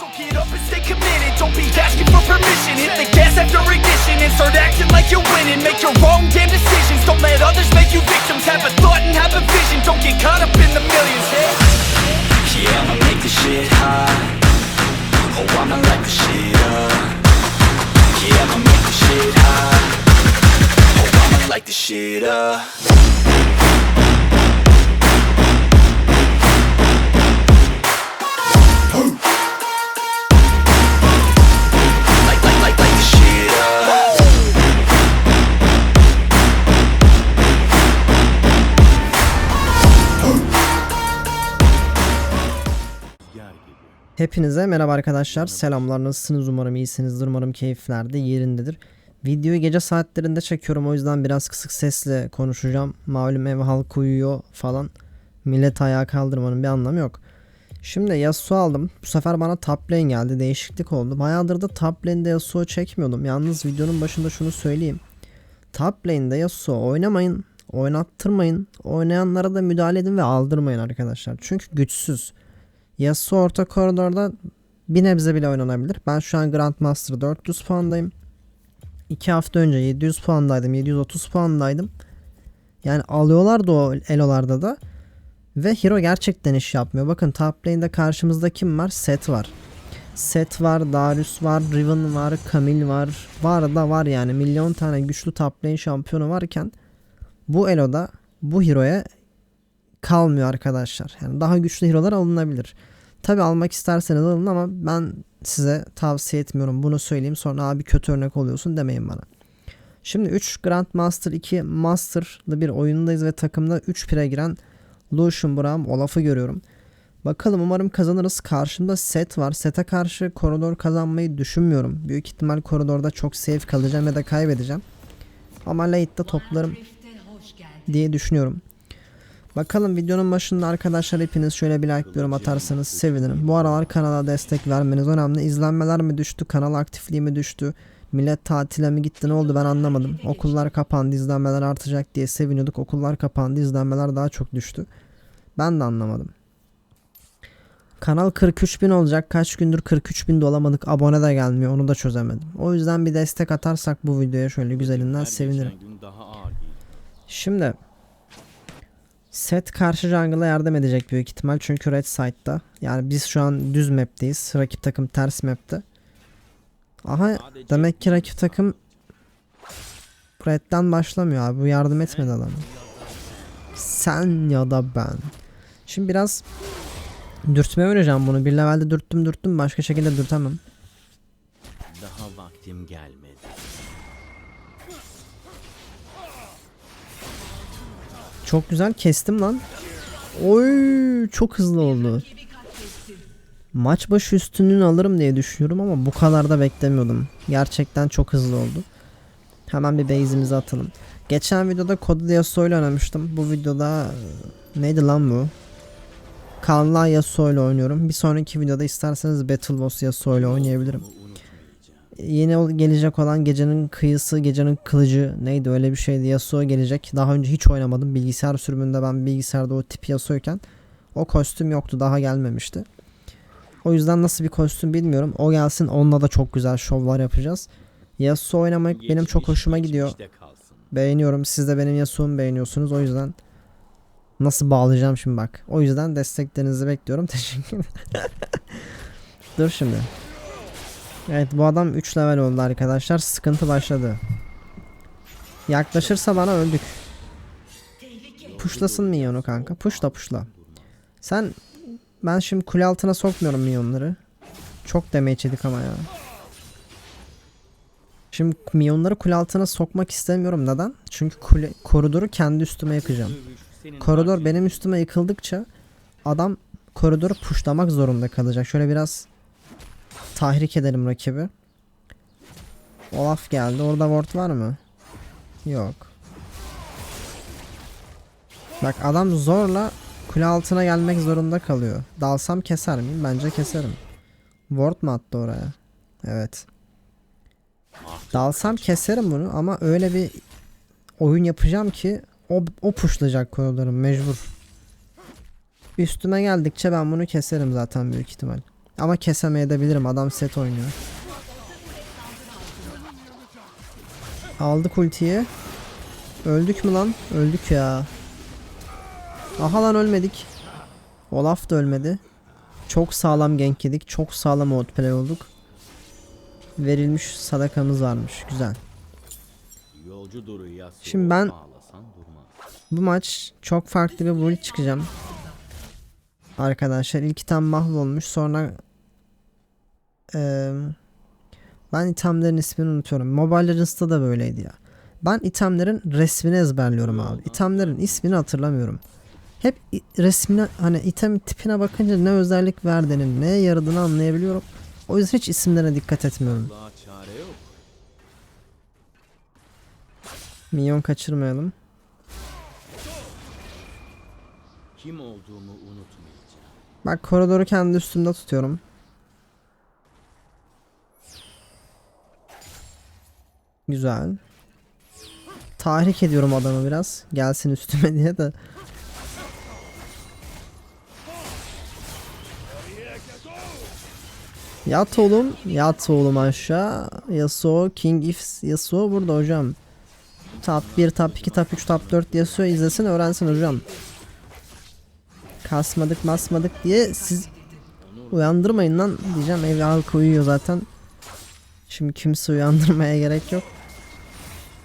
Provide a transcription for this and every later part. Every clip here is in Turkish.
So get up and stay committed. Don't be asking for permission. Hit the gas after ignition and start acting like you're winning. Make your own damn decisions. Don't let others make you victims. Have a thought and have a vision. Don't get caught up in the millions. Yeah, I'ma make this shit hot. Oh, I'ma light the shit up. Yeah, I'ma make this shit hot. Oh, I'ma light the shit up. Hepinize merhaba arkadaşlar. Selamlar. Nasılsınız? Umarım iyisinizdir. Umarım keyifler de yerindedir. Videoyu gece saatlerinde çekiyorum. O yüzden biraz kısık sesle konuşacağım. Malum ev halkı uyuyor falan. Millet ayağa kaldırmanın bir anlamı yok. Şimdi Yasuo aldım. Bu sefer bana top lane geldi. Değişiklik oldu. Bayağıdır da top lane'de Yasuo çekmiyordum. Yalnız videonun başında şunu söyleyeyim. Top lane'de Yasuo oynamayın. Oynattırmayın. Oynayanlara da müdahale edin ve aldırmayın arkadaşlar. Çünkü güçsüz. Yasuo orta koridorda bir nebze bile oynanabilir. Ben şu an Grandmaster 400 puandayım. 2 hafta önce 700 puandaydım. 730 puandaydım. Yani alıyorlardı o elolarda da. Ve hero gerçekten iş yapmıyor. Bakın top lane'de karşımızda kim var? Set var. Set var, Darius var, Riven var, Camille var. Var da var yani. Milyon tane güçlü top lane şampiyonu varken bu eloda bu hero'ya kalmıyor arkadaşlar. Yani daha güçlü hero'lar alınabilir. Tabi almak isterseniz alın ama ben size tavsiye etmiyorum. Bunu söyleyeyim sonra abi kötü örnek oluyorsun demeyin bana. Şimdi 3 Grandmaster 2 Master'lı bir oyundayız ve takımda 3 pire giren Lucian Braum Olaf'ı görüyorum. Bakalım umarım kazanırız. Karşımda set var. Sete karşı koridor kazanmayı düşünmüyorum. Büyük ihtimal koridorda çok safe kalacağım ya da kaybedeceğim. Ama late'de toplarım diye düşünüyorum. Bakalım videonun başında arkadaşlar hepiniz şöyle bir like yorum atarsanız sevinirim. Bu aralar kanala destek vermeniz önemli. İzlenmeler mi düştü, kanal aktifliği mi düştü, millet tatile mi gitti ne oldu ben anlamadım. Okullar kapandı izlenmeler artacak diye seviniyorduk. Okullar kapandı izlenmeler daha çok düştü. Ben de anlamadım. Kanal 43 bin olacak. Kaç gündür 43 bin de olamadık. Abone de gelmiyor. Onu da çözemedim. O yüzden bir destek atarsak bu videoya şöyle güzelinden sevinirim. Şimdi Set karşı jungle'a yardım edecek büyük ihtimal çünkü red side'da. Yani biz şu an düz map'teyiz. Rakip takım ters map'te. Aha demek ki rakip takım red'den başlamıyor abi. Bu yardım etmedi adamı. Sen ya da ben. Şimdi biraz dürtme oynayacağım bunu. Bir levelde dürttüm dürttüm başka şekilde dürtemem. Daha vaktim gelmedi. Çok güzel kestim lan. Oy çok hızlı oldu. Maç başı üstünlüğünü alırım diye düşünüyorum ama bu kadar da beklemiyordum. Gerçekten çok hızlı oldu. Hemen bir base'imizi atalım. Geçen videoda Kodlu Yasuo ile oynamıştım. Bu videoda e, neydi lan bu? Kanla Yasuo ile oynuyorum. Bir sonraki videoda isterseniz Battle Boss Yasuo ile oynayabilirim. Yeni gelecek olan gecenin kıyısı, gecenin kılıcı neydi öyle bir şeydi. Yasuo gelecek. Daha önce hiç oynamadım. Bilgisayar sürümünde ben bilgisayarda o tip Yasuo'yken o kostüm yoktu. Daha gelmemişti. O yüzden nasıl bir kostüm bilmiyorum. O gelsin onunla da çok güzel şovlar yapacağız. Yasuo oynamak benim çok hoşuma gidiyor. Beğeniyorum. Siz de benim Yasuo'mu beğeniyorsunuz. O yüzden nasıl bağlayacağım şimdi bak. O yüzden desteklerinizi bekliyorum. Teşekkür ederim. Dur şimdi. Evet bu adam 3 level oldu arkadaşlar. Sıkıntı başladı. Yaklaşırsa bana öldük. Puşlasın minyonu kanka. Puşla puşla. Sen ben şimdi kule altına sokmuyorum minyonları. Çok damage yedik ama ya. Şimdi minyonları kule altına sokmak istemiyorum. Neden? Çünkü kule, koridoru kendi üstüme yakacağım. Koridor benim üstüme yıkıldıkça adam koridoru puşlamak zorunda kalacak. Şöyle biraz tahrik edelim rakibi. Olaf geldi. Orada ward var mı? Yok. Bak adam zorla kule altına gelmek zorunda kalıyor. Dalsam keser miyim? Bence keserim. Ward mı attı oraya? Evet. Dalsam keserim bunu ama öyle bir oyun yapacağım ki o, o pushlayacak koridoru mecbur. Üstüme geldikçe ben bunu keserim zaten büyük ihtimal. Ama kesemeyebilirim adam set oynuyor. Aldık ultiyi. Öldük mü lan? Öldük ya. Aha lan ölmedik. Olaf da ölmedi. Çok sağlam gank yedik. Çok sağlam outplay olduk. Verilmiş sadakamız varmış. Güzel. Şimdi ben-. Bu maç çok farklı bir build çıkacağım. Arkadaşlar ilk item mahvolmuş sonra eee, ben itemlerin ismini unutuyorum. Mobile Legends'ta da böyleydi ya. Ben itemlerin resmini ezberliyorum abi. İtemlerin ismini hatırlamıyorum. Hep resmine hani item tipine bakınca ne özellik verdiğini, neye yaradığını anlayabiliyorum. O yüzden hiç isimlerine dikkat etmiyorum. Minyon kaçırmayalım. Kim olduğumu unutmayacağım. Bak koridoru kendi üstümde tutuyorum. Güzel. Tahrik ediyorum adamı biraz. Gelsin üstüme diye de. Yat oğlum. Yat oğlum aşağı. Yasuo. King if Yasuo burada hocam. Top 1, top 2, top 3, top 4 Yasuo izlesin öğrensin hocam. Kasmadık masmadık diye siz uyandırmayın lan diyeceğim ev halkı uyuyor zaten. Şimdi kimse uyandırmaya gerek yok.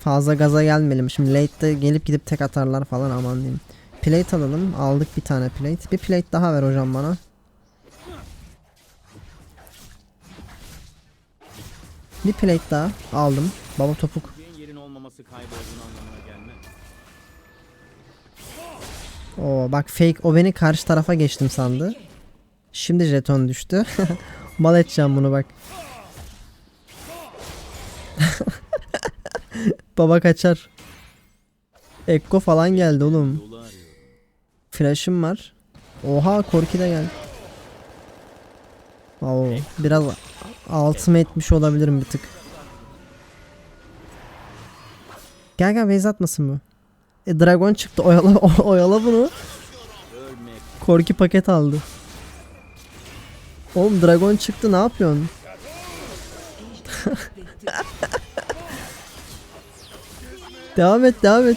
Fazla gaza gelmeyelim. Şimdi late'de gelip gidip tek atarlar falan aman diyeyim. Plate alalım. Aldık bir tane plate. Bir plate daha ver hocam bana. Bir plate daha aldım. Baba topuk. Oo bak fake o beni karşı tarafa geçtim sandı. Şimdi jeton düştü. Mal edeceğim bunu bak. Baba kaçar. Ekko falan geldi oğlum. Flash'ım var. Oha Korki de geldi. Oo, biraz altıma etmiş olabilirim bir tık. Gel gel base atmasın bu. E dragon çıktı oyala oyala bunu. Korki paket aldı. Oğlum dragon çıktı ne yapıyorsun? devam et devam et.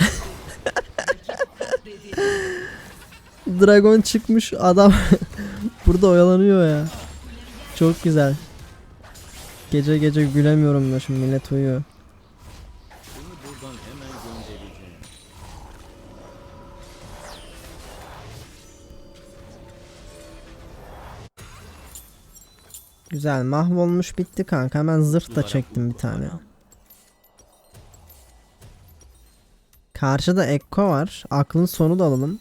dragon çıkmış adam burada oyalanıyor ya. Çok güzel. Gece gece gülemiyorum da şimdi millet uyuyor. Güzel mahvolmuş bitti kanka hemen zırh da çektim bir tane. Karşıda Ekko var. Aklın sonu da alalım.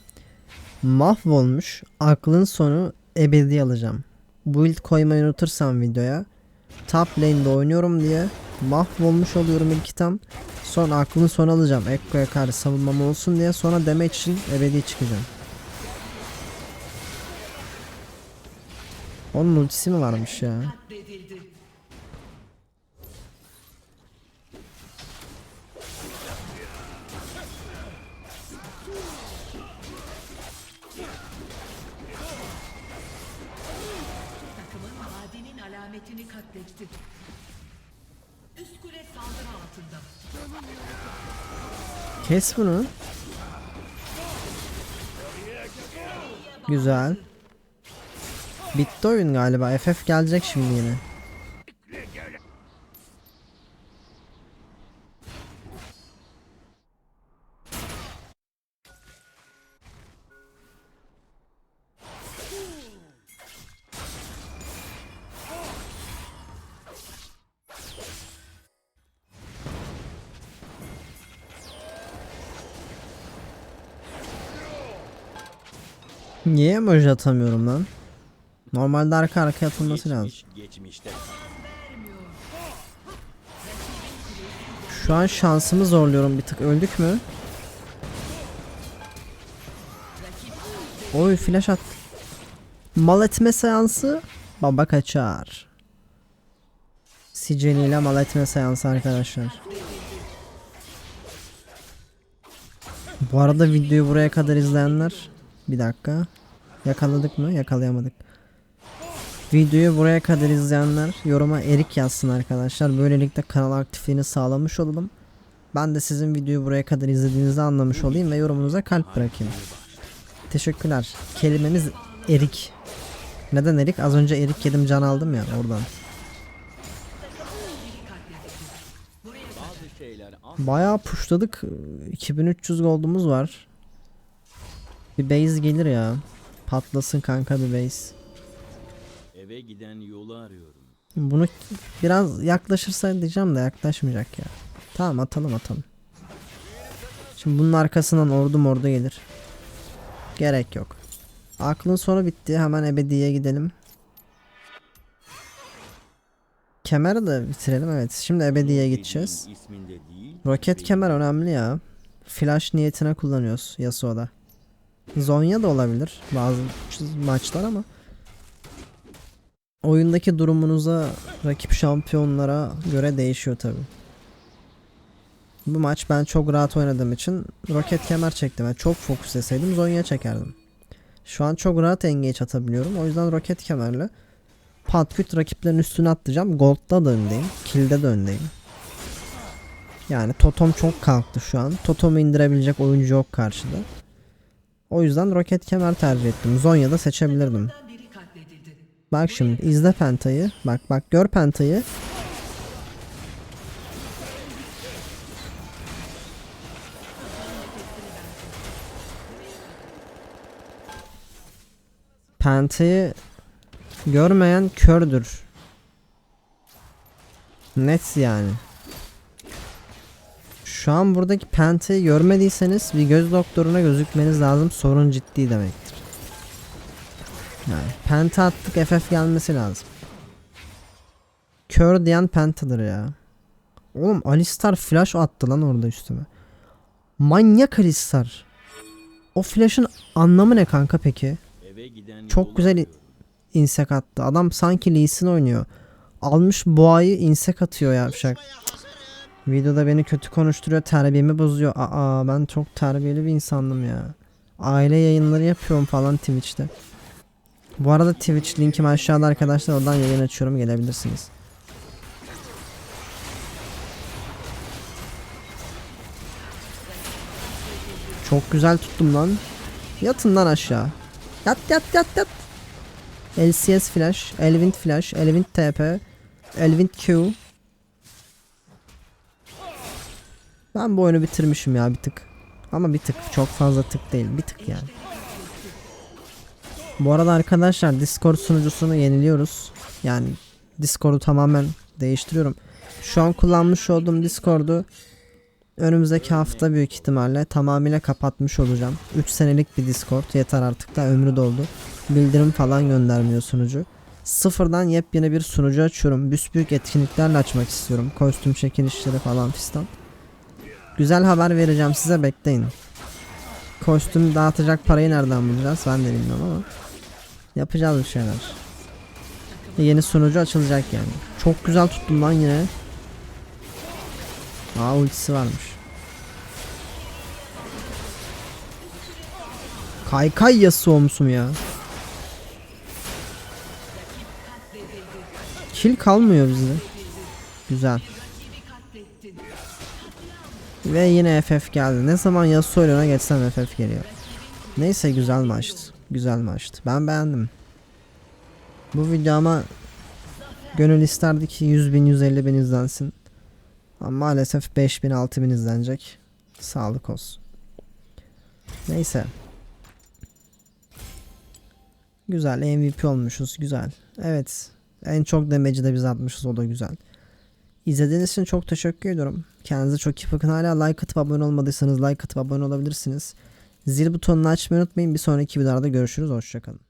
Mahvolmuş. Aklın sonu ebedi alacağım. Build koymayı unutursam videoya. Top lane'de oynuyorum diye mahvolmuş oluyorum ilk item. Sonra aklın sonu alacağım. Ekko'ya karşı savunmam olsun diye. Sonra damage için ebedi çıkacağım. Onun ultisi mi varmış ya? Alametini katletti. Üst kule saldırı altında. Kes bunu. Güzel. Bitti oyun galiba. FF gelecek şimdi yine. Niye emoji atamıyorum lan? Normalde arka arkaya atılması lazım. Şu an şansımı zorluyorum bir tık. Öldük mü? Oy flash at. Mal etme seansı baba kaçar. Siceni ile mal etme seansı arkadaşlar. Bu arada videoyu buraya kadar izleyenler bir dakika. Yakaladık mı? Yakalayamadık. Videoyu buraya kadar izleyenler yoruma erik yazsın arkadaşlar. Böylelikle kanal aktifliğini sağlamış olalım. Ben de sizin videoyu buraya kadar izlediğinizi anlamış olayım ve yorumunuza kalp bırakayım. Teşekkürler. Kelimemiz erik. Neden erik? Az önce erik yedim can aldım ya oradan. Bayağı pushladık. 2300 gold'umuz var. Bir base gelir ya. Patlasın kanka bir base. eve giden yolu arıyorum. Bunu biraz yaklaşırsa diyeceğim de yaklaşmayacak ya. Tamam atalım atalım. Şimdi bunun arkasından ordu mordu gelir. Gerek yok. Aklın sonu bitti. Hemen ebediye gidelim. Kemeri de bitirelim evet. Şimdi ebediye gideceğiz. Roket kemer önemli ya. Flash niyetine kullanıyoruz Yasuo'da. Zonya da olabilir bazı maçlar ama oyundaki durumunuza rakip şampiyonlara göre değişiyor tabi. Bu maç ben çok rahat oynadığım için roket kemer çektim. Yani çok fokus etseydim Zonya çekerdim. Şu an çok rahat engage atabiliyorum. O yüzden roket kemerle patküt rakiplerin üstüne atlayacağım. Gold'da da öndeyim. Kill'de de öndeyim. Yani Totom çok kalktı şu an. Totom'u indirebilecek oyuncu yok karşıda. O yüzden roket kemer tercih ettim. Zonya'da seçebilirdim. Biri katledildi. Bak şimdi izle Penta'yı. Bak bak gör Penta'yı. Penta'yı görmeyen kördür. Net yani. Şu an buradaki Penta'yı görmediyseniz bir göz doktoruna gözükmeniz lazım. Sorun ciddi demektir. Yani penta attık FF gelmesi lazım. Kör diyen pentadır ya. Oğlum Alistar flash attı lan orada üstüme. Manyak Alistar. O flash'ın anlamı ne kanka peki? Çok güzel insek attı. Adam sanki Lee oynuyor. Almış boğayı insek atıyor yavşak. Cık. Videoda beni kötü konuşturuyor, terbiyemi bozuyor. Aa ben çok terbiyeli bir insandım ya. Aile yayınları yapıyorum falan Twitch'te. Bu arada Twitch linkim aşağıda arkadaşlar. Oradan yayın açıyorum. Gelebilirsiniz. Çok güzel tuttum lan. Yatın lan aşağı. Yat yat yat yat. LCS flash, Elvind flash, Elvind TP, Elvind Q. Ben bu oyunu bitirmişim ya bir tık. Ama bir tık çok fazla tık değil bir tık yani. Bu arada arkadaşlar Discord sunucusunu yeniliyoruz. Yani Discord'u tamamen değiştiriyorum. Şu an kullanmış olduğum Discord'u önümüzdeki hafta büyük ihtimalle tamamıyla kapatmış olacağım. 3 senelik bir Discord yeter artık da ömrü doldu. Bildirim falan göndermiyor sunucu. Sıfırdan yepyeni bir sunucu açıyorum. Büsbüyük etkinliklerle açmak istiyorum. Kostüm çekilişleri falan fistan. Güzel haber vereceğim size bekleyin. Kostüm dağıtacak parayı nereden bulacağız ben de bilmiyorum ama. Yapacağız bir şeyler. Yeni sunucu açılacak yani. Çok güzel tuttum lan yine. Aa ultisi varmış. Kaykay Yasuo musun ya? Kill kalmıyor bizde. Güzel. Ve yine FF geldi. Ne zaman Yasuo öne geçsem FF geliyor. Neyse güzel maçtı. Güzel maçtı. Ben beğendim. Bu video ama gönül isterdi ki 100 bin 150 bin izlensin. Ama maalesef 5000 6000 izlenecek. Sağlık olsun. Neyse. Güzel MVP olmuşuz. Güzel. Evet. En çok damage'i de biz atmışız. O da güzel. İzlediğiniz için çok teşekkür ediyorum. Kendinize çok iyi bakın. Hala like atıp abone olmadıysanız like atıp abone olabilirsiniz. Zil butonunu açmayı unutmayın. Bir sonraki videolarda görüşürüz. Hoşçakalın.